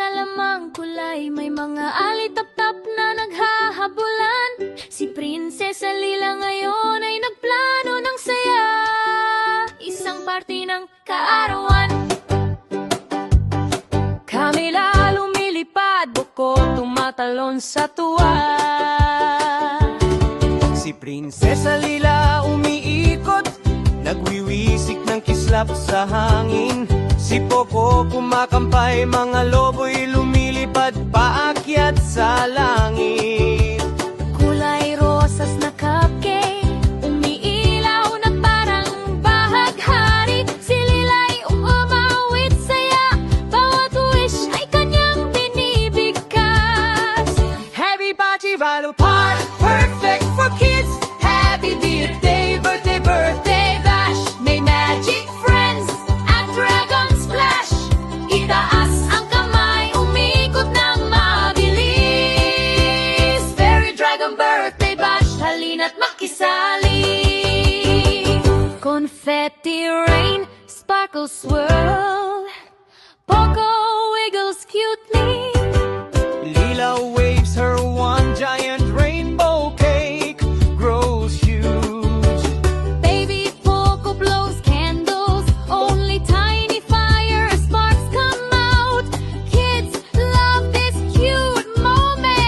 alamang kulay May mga alitap-tap na naghahabulan. Si Prinsesa Lila ngayon ay nagplano ng saya. Isang party ng kaarawan. Kamila lumilipad, buko tumatalon sa tuwa. Si Prinsesa Lila umiikot Nagwiwisik ng kislap sa hangin Si Poco kumakampay Mga lobo'y lumilipad Paakyat sa langit Confetti rain, sparkles swirl. Poco wiggles cutely. Lila waves her one giant rainbow cake. Grows huge. Baby Poco blows candles, only tiny fire sparks come out. Kids love this cute moment.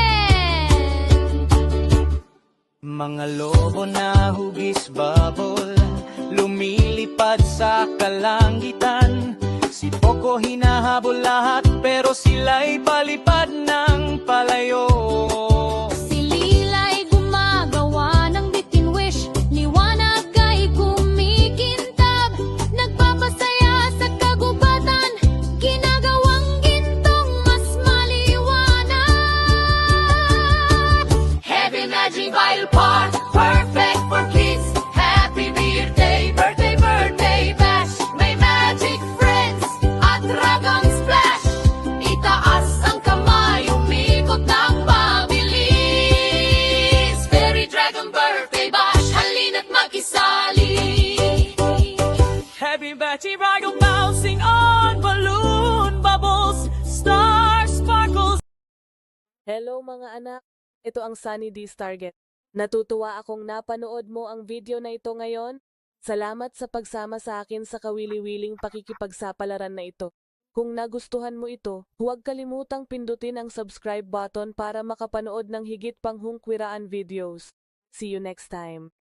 Mga lobo na hugis Lumilipad sa kalangitan. Si Poco hinahabol lahat Pero sila'y palipad ng palayo Hello mga anak, ito ang Sunny D's Target. Natutuwa akong napanood mo ang video na ito ngayon. Salamat sa pagsama sa akin sa kawili-wiling pakikipagsapalaran na ito. Kung nagustuhan mo ito, huwag kalimutang pindutin ang subscribe button para makapanood ng higit pang hungkwiraan videos. See you next time.